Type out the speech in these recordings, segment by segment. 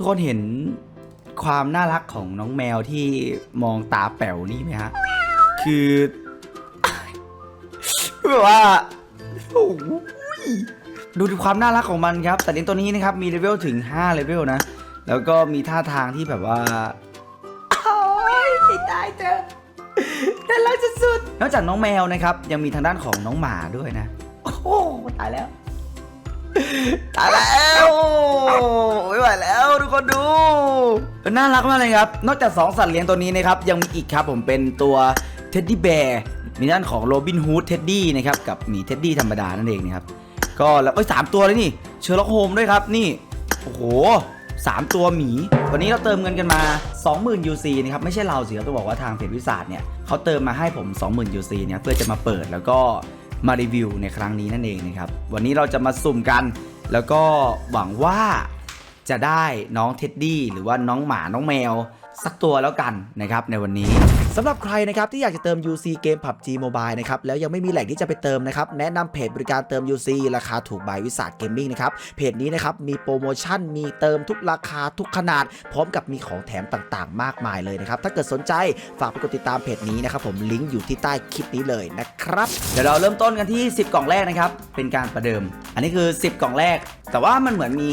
ทุกคนเห็นความน่ารักของน้องแมวที่มองตาแป๋วนี่ไหมฮะ คือแบบว่าโอ้โหดูดูความน่ารักของมันครับแต่เลี้ยงตัวนี้นะครับ มีเลเวลถึง5เลเวลนะ แล้วก็มีท่าทางที่แบบว่าโอ้ยไม่ตายเจอน่ารักสุดๆนอกจากน้องแมวนะครับ ยังมีทางด้านของน้องหมาด้วยนะ โอ้โหตายแล้ว ตายแล้วไม่ไหวแล้วทุก คนดูน่ารักมากเลยครับ นอกจากสองสัตว์เลี้ยงตัวนี้นะครับ ยังมีอีกครับผมเป็นตัวเท็ดดี้แบร์มีด้านของโรบินฮูดเท็ดดี้นะครับกับหมีเท็ดดี้ธรรมดานั่นเองนะครับก็แล้วเอ้สามตัวเลยนี่เชอร์ล็อกโฮมด้วยครับนี่โอ้โหสามตัวหมี วันนี้เราเติมเงินกันมา 20,000 UC นะครับไม่ใช่เราสิเราต้องบอกว่าทางเพจวิสาดเนี่ยเขาเติมมาให้ผม 20,000 UC เนี่ยเพื่อจะมาเปิดแล้วก็มารีวิวในครั้งนี้นั่นเองนะครับวันนี้เราจะมาสุ่มกัน แล้วก็หวังว่า จะได้น้องเท็ดดี้หรือว่าน้องหมาน้องแมว สักตัวแล้วกันนะครับในวันนี้ สำหรับใครนะครับที่อยากจะเติม UC เกม PUBG Mobile นะครับแล้วยังไม่มีแหล่งที่จะไปเติมนะครับแนะนำเพจบริการเติม UC ราคาถูกบายวิสาทเกมมิ่งนะครับเพจนี้นะครับมีโปรโมชั่นมีเติมทุกราคาทุกขนาด พร้อมกับมีของแถมต่างๆ มากมายเลยนะครับถ้าเกิดสนใจฝากไปกดติดตามเพจนี้นะครับผมลิงก์อยู่ที่ใต้คลิปนี้เลยนะครับเดี๋ยวเราเริ่มต้นกันที่ 10 กล่องแรกนะครับเป็นการประเดิม อันนี้คือ 10 กล่องแรก แต่ว่ามันเหมือนมี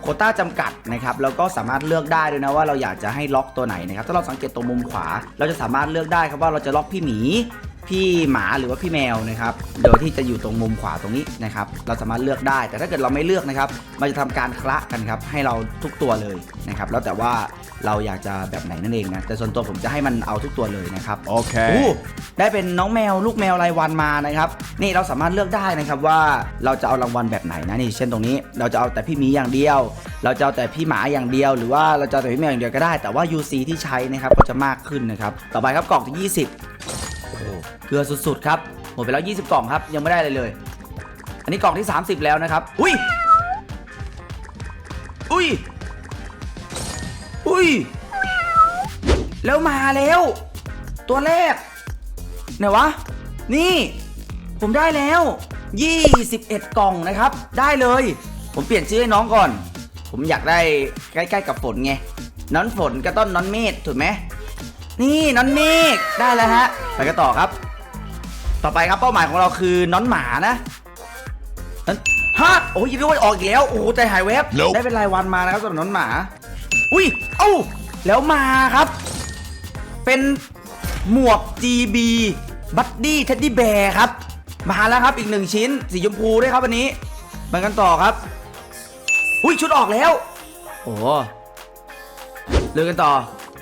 โคต้าจำกัดนะครับแล้วก็สามารถเลือกได้ด้วยนะว่าเราอยากจะให้ล็อกตัวไหนนะครับถ้าเราสังเกตตรงมุมขวาเราจะสามารถเลือกได้ครับว่าเราจะล็อกพี่หมี พี่หมาหรือว่าพี่แมวนะครับ โดยที่จะอยู่ตรงมุมขวาตรงนี้นะครับ เราสามารถเลือกได้ แต่ถ้าเกิดเราไม่เลือกนะครับ มันจะทำการคละกันครับ ให้เราทุกตัวเลยนะครับ แล้วแต่ว่าเราอยากจะแบบไหนนั่นเองนะ แต่ส่วนตัวผมจะให้มันเอาทุกตัวเลยนะครับ Okay. อู้ได้เป็นน้องแมวลูกแมวรายวันมานะครับ นี่เราสามารถเลือกได้นะครับว่าเราจะเอารางวัลแบบไหนนะ นี่เช่นตรงนี้ เราจะเอาแต่พี่หมีอย่างเดียว เราจะเอาแต่พี่หมาอย่างเดียว หรือว่าเราจะเอาแต่พี่แมวอย่างเดียวก็ได้ แต่ว่า UC ที่ใช้นะครับก็จะมากขึ้นนะครับ ต่อไปครับกล่องที่ 20 โอ้เกลือสุดๆครับหมดไปแล้ว 20 กล่องครับ ยังไม่ได้เลยเลย อันนี้กล่องที่ 30 แล้วนะครับ อุ้ย อุ้ย อุ้ย แล้วมาแล้ว ตัวแรก ไหนวะ นี่ ผมได้แล้ว 21 กล่องนะครับ ได้เลย ผมเปลี่ยนชื่อให้น้องก่อน ผมอยากได้ใกล้ๆกับฝนไงน้อนฝนก็ต้นน้อนเมฆถูกไหม นี่น้อนเมฆได้แล้วฮะไปกันต่อครับ ต่อไปครับเป้าหมายของเราคือน้อนหมานะน้อนฮะโอ้ยยังไม่ออกอีกแล้วโอ้โหใจหายแวบ Nope ได้เป็นรายวันมานะครับสำหรับน้อนหมา อุ้ยเอ้าแล้วมาครับ เป็นหมวก GB Buddy Teddy Bear ครับ มาแล้วครับอีกหนึ่งชิ้น สีชมพูด้วยครับวันนี้มากันต่อครับ อุ้ยชุดออกแล้ว โอ้เลือกกันต่อ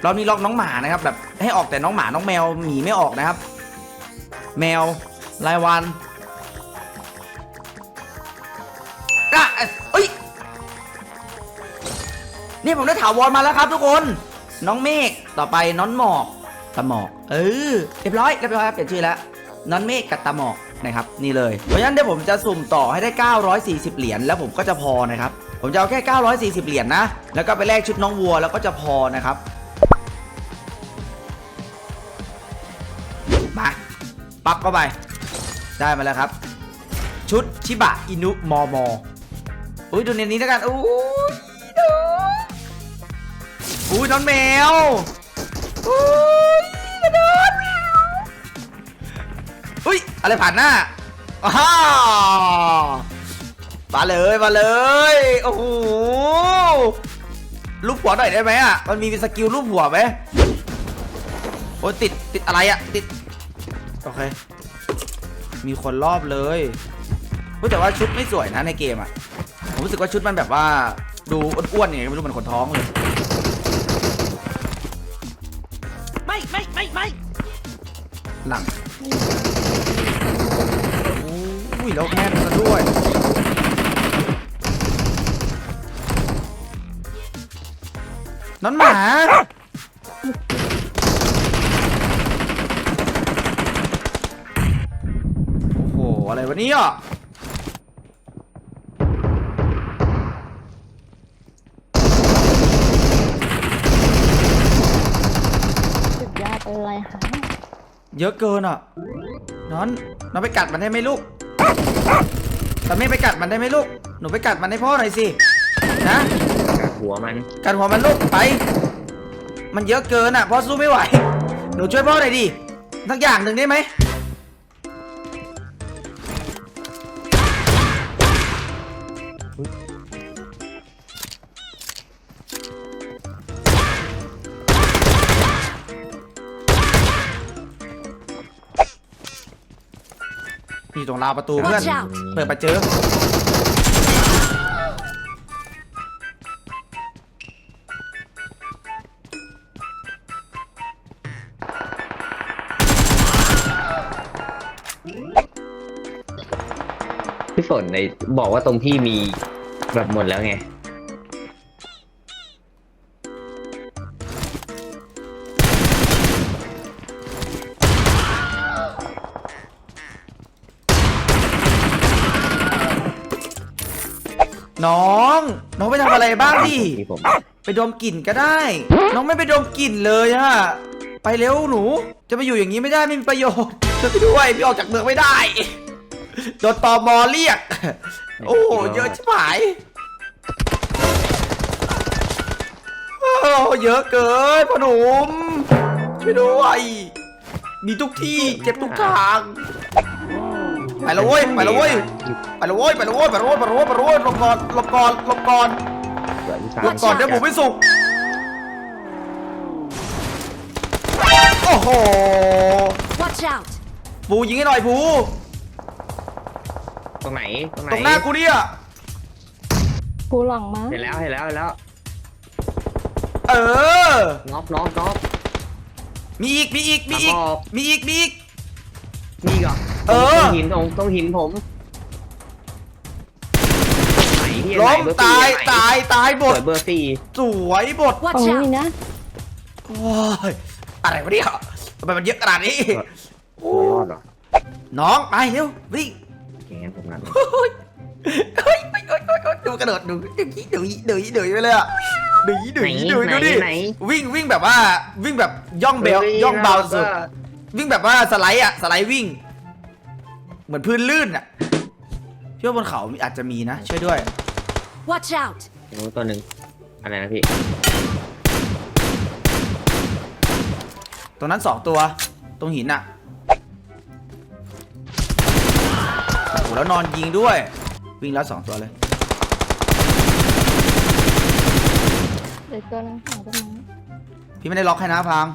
เรามีล็อกน้องหมานะครับแบบให้ออกแต่น้องหมาน้องแมวหมีไม่ออกนะครับ แมวรายวันอะเอ้ยนี่ผมได้ถาวรมาแล้วครับทุกคน น้องเมฆต่อไปน้อนหมอกตาหมอกเออเรียบร้อยเรียบร้อยครับเปลี่ยนชื่อแล้วน้อนเมฆกับตาหมอกนะครับนี่เลยเพราะฉะนั้นเดี๋ยวผมจะสุ่มต่อให้ได้ 940 เหรียญแล้วผมก็จะพอนะครับผมจะเอาแค่ 940 เหรียญนะ แล้วก็ไปแลกชุดน้องวัวแล้วก็จะพอนะครับ ปั๊บเข้าไป ได้มาแล้วครับ ชุดชิบะอินุมอมออุ้ยดูในนี้แล้วกันอุ้ยดูอุ้ยน้องแมวอุ้ยกระโดดอุ้ยอะไรผ่านหน้าอ้าวมาเลยมาเลยโอ้โหรูปหัวหน่อยได้ไหมอะมันมีสกิลรูปหัวไหมโอ้ติดติดอะไรอะติด โอเค มีคนรอบเลยเฮ้ยแต่ว่าชุดไม่สวยนะในเกมอะ ผมรู้สึกว่าชุดมันแบบว่าดูอ้วนๆอย่างเงี้ยไม่รู้เหมือนคนท้องเลย ไม่ไม่ไม่ไม่หลังอุ้ยแล้วแม่นซะด้วยน้อนหมา โอ้โห อะไรวะเนี่ยสุดยอดเลยค่ะเยอะเกินอะน้อนน้องไปกัดมันได้ไหมลูกแต่ไม่ไปกัดมันได้ไหมลูก หนูไปกัดมันให้พ่อหน่อยสิ นะ กัดหัวหัวมัน กันหัวมันลูกไป มันเยอะเกินอะพ่อสู้ไม่ไหว หนูช่วยพ่อหน่อยดิทักอย่างหนึ่งได้ไหม อยู่ตรงราวประตูเพื่อน Watch out เปิดมาเจอ พี่ฝนในบอกว่าตรงพี่มีแบบหมดแล้วไง น้อง น้องไปทำอะไรบ้างดิพี่ผมไปดมกลิ่นก็ได้ น้องไม่ไปดมกลิ่นเลยอะไปเร็วหนู จะไปอยู่อย่างนี้ไม่ได้ไม่มีประโยชน์ช่วยพี่ด้วยพี่ออกจากเมืองไม่ได้ โดนตอมอเรียก โอ้โหเยอะชิบหาย โอ้เยอะเกินพ่อหนุ่มช่วยด้วย มีทุกที่เจ็บทุกทาง ไปและเว้ยไปและเว้ยไปและเว้ยไปและเว้ยไปและเว้ยไปและเว้ยไปและเว้ยหลบก่อนหลบก่อนหลบก่อนเหลืออีกสามหลบก่อนเดี๋ยวหมูไม่สุกโอ้โห Watch out! ปูยิงให้หน่อยปูตรงไหนตรงไหนตรงหน้ากูเนี่ยผู้หลังมาเห็นแล้วเห็นแล้วเห็นแล้ว เออน็อกน็อกน็อกมีอีกมีอีกมีอีกครับมีอีกมีอีกนี่ก่อน เออ ต้องหินตรงต้องหินผมไหนที่ไหนล้มเบอร์ตายไหนตายตายหมสดวยเบอร์สี่สวยหมดฝั่ง Watch นี้มี out! นะ โอ้ยอะไรวะเนี่ยทำไมมันเยอะขนาดนี้โอ้รอดเหรอน้องไปเร็ววิ่งอย่างงั้นผมนัดเฮ้ยเฮ้ยเฮ้ยเฮ้ยเฮ้ยเฮ้ยดูกระโดดดูดูดูดูดูไปเลยอะดูดูดูดูดิไหนวิ่งวิ่งแบบว่าวิ่งแบบย่องเบลย่องเบาสุด วิ่งแบบว่าสไลด์อะสไลด์วิ่ง เหมือนพื้นลื่นอะพี่ว่าบนเขามีอาจจะมีนะ ช่วยด้วย Watch out! โอ้ตัวหนึ่งอะไรนะพี่ตรงนั้นสองตัว ตรงหินอะโอ้โหแล้วนอนยิงด้วย วิ่งแล้วสองตัวเลย เดี๋ยวตัวหนึงฝั่งต้นไม้พี่ไม่ได้ล็อกให้นะพาม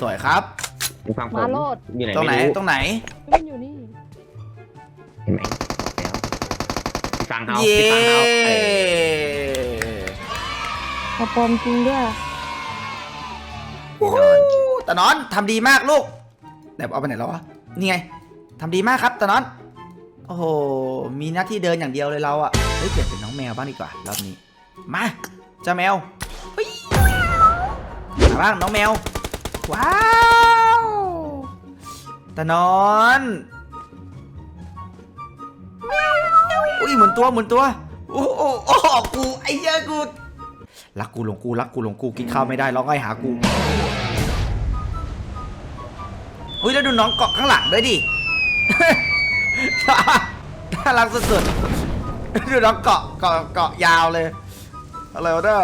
สวยครับ อยู่ฝั่งผมมาโลด อยู่ไหนตรงไหน ไม่รู้ตรงไหน มันอยู่นี่เห็นไหมแล้วพี่ฟังเขาเย้พี่ฟังเขาเออกระโปรงจริงด้วยโอ้โหตะนอนทำดีมากลูกไหนเอาไปไหนแล้ววะ นี่ไงทำดีมากครับตะนอน โอ้โห มีหน้าที่เดินอย่างเดียวเลยเราอะเฮ้ยเปลี่ยนเป็นน้องแมวบ้างดีกว่ารอบนี้ มาเจ้าแมวเฮ้ยมาบ้างน้องแมว ว้าว ตะนอนอุ้ยหมุนตัวหมุนตัวโอ้โหโอ้โหกูไอ้เหี้ยอะกูรักกูหลงกูรักกูหลงกูกินข้าวไม่ได้ร้องไห้หากูอุ้ยแล้วดูน้องเกาะข้างหลังด้วยดิน่ารักสุดๆดูน้องเกาะเกาะเกาะยาวเลยอะไรวะเนี่ย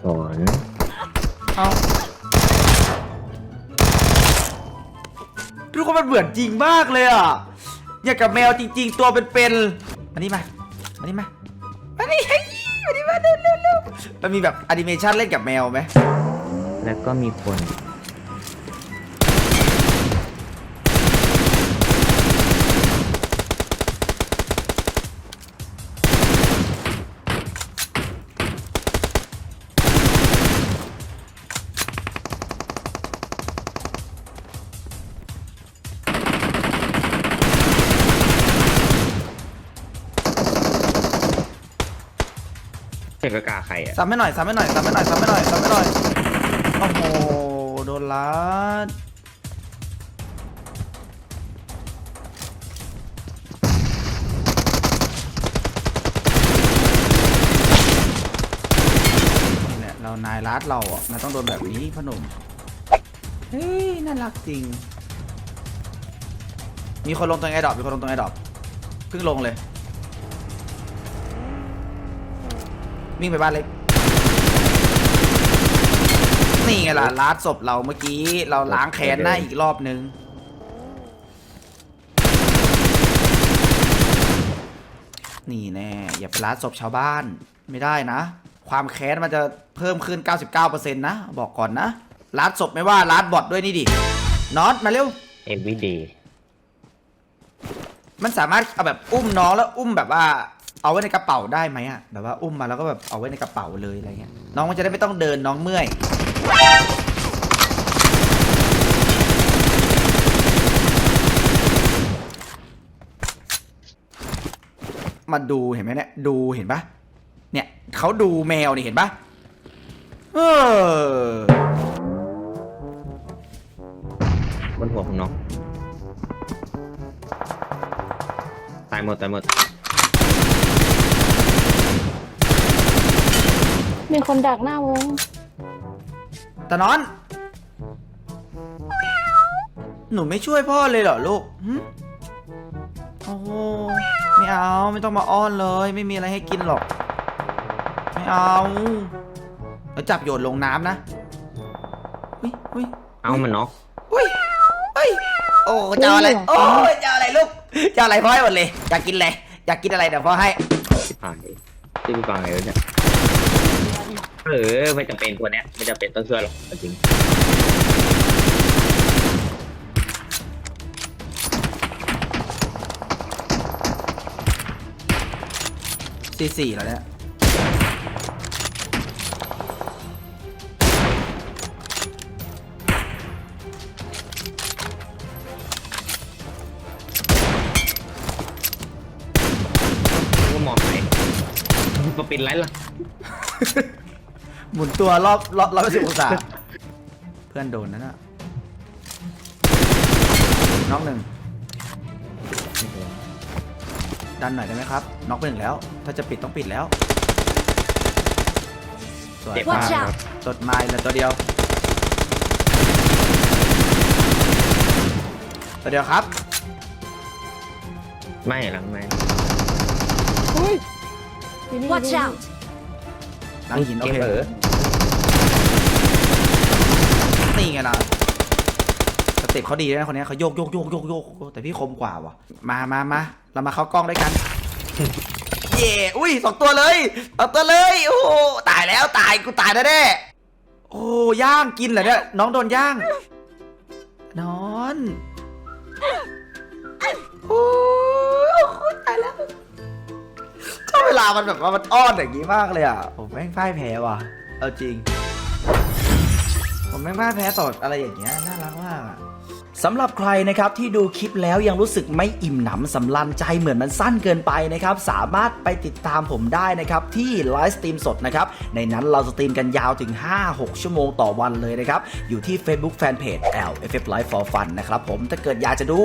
ไปก่อนเอาดูคนมันเหมือนจริงมากเลยอะอย่างกับแมวจริง ๆ ตัวเป็นๆมานี่มามานี่มามานี่เฮ้ยมานี่มาเร็วเร็วเร็วมันมีแบบแอนิเมชันเล่นกับแมวไหมแล้วก็มีคน เจ็บกระกาใครอะซ้ำให้หน่อยซ้ำให้หน่อยซ้ำให้หน่อยซ้ำให้หน่อยซ้ำให้หน่อยโอ้โหโดนลัดเนี่แหละเรานายรัดเราอะมันต้องโดนแบบนี้พอหนุ่มเฮ้ยน่ารักจริง มีคนลงตรงไอ้ดอกมีคนลงตรงไอ้ดอกเพิ่งลงเลย วิ่งไปบ้านเล็ก นี่ไงล่ะลาดศพเราเมื่อกี้ เราล้างแค้นหน้าอีกรอบนึง นี่แน่ อย่าไปลาดศพชาวบ้านไม่ได้นะ ความแค้นมันจะเพิ่มขึ้น 99%นะ บอกก่อนนะลาดศพไม่ว่าลาดบอทด้วยนี่ดิน็อตมาเร็ว everyday มันสามารถเอาแบบอุ้มน้องแล้วอุ้มแบบว่า เอาไว้ในกระเป๋าได้ไหมอะแบบว่าอุ้มมาแล้วก็แบบเอาไว้ในกระเป๋าเลยอะไรเงี้ยน้องมันจะได้ไม่ต้องเดินน้องเมื่อยมาดูเห็นไหมเนี่ยดูเห็นปะเนี่ยเขาดูแมวนี่เห็นปะเออบนหัวของน้องตายหมดตายหมด มีคนดักหน้าวงตานอน หนูไม่ช่วยพ่อเลยเหรอลูกหึโอ้โหไม่เอาไม่ต้องมาอ้อนเลย ไม่มีอะไรให้กินหรอก ไม่เอาแล้วจับโยนลงน้ำนะอุ้ยอุ้ยเอามันน็อกอุ้ยอุ้ยโอ้จะเอาอะไรโอ้ยจะเอาอะไรลูกจะเอาอะไรพ่อให้หมดเลย อยากกินอะไรอยากกินอะไรเดี๋ยวพ่อให้สิบหายที่พี่ฟังไงวะเนี่ย เออไม่จำเป็นตัวเนี้ยไม่จำเป็นต้องช่วยหรอกจริงสี่สี่แล้วเนี่ยก็มองไปมาเป็นไรล่ะ หมุนตัวรอบรอบรอบสิบองศา เพื่อนโดนนั่นน่ะน้องหนึ่งดันหน่อยได้ไหมครับน็อกไปหนึ่งแล้ว ถ้าจะปิดต้องปิดแล้วสวยเจ็บมาก Watch out ตดไม้เหลยตัวเดียว ตัวเดียวครับ ไม่หลังไม่อุ้ยอยู่นี่ Watch อยู่นี่ out! หลังหินโอเค เออ นี่ไงล่ะสเต็ปเขาดีนะคนเนี้ยเขาโยกโยกโยกโยกโยกแต่พี่คมกว่าว่ะมามามาเรามาเข้ากล้องด้วยกันเย่อุ้ยสองตัวเลยสองตัวเลยโอ้โหตายแล้วตายกูตายแน่ๆโอ้ย่างกินเหรอเนี่ยน้องโดนย่าง นอนโอ้ยตายแล้วชอบเวลามันแบบว่ามันอ้อนอย่างนี้มากเลยอะผมแม่งพ่ายแพ้ว่ะเอาจริง ผมแม่งพ่ายแพ้ต่ออะไรอย่างเงี้ยน่ารักมากอะสำหรับใครนะครับที่ดูคลิปแล้วยังรู้สึกไม่อิ่มหนำสำลันใจเหมือนมันสั้นเกินไปนะครับสามารถไปติดตามผมได้นะครับที่ไลฟ์สตรีมสดนะครับในนั้นเราสตรีมกันยาวถึง 5-6 ชั่วโมงต่อวันเลยนะครับอยู่ที่ Facebook Fanpage LFF Live for Fun นะครับผมถ้าเกิดอยากจะดู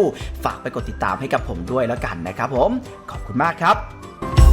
ฝากไปกดติดตามให้กับผมด้วยแล้วกันนะครับผมขอบคุณมากครับ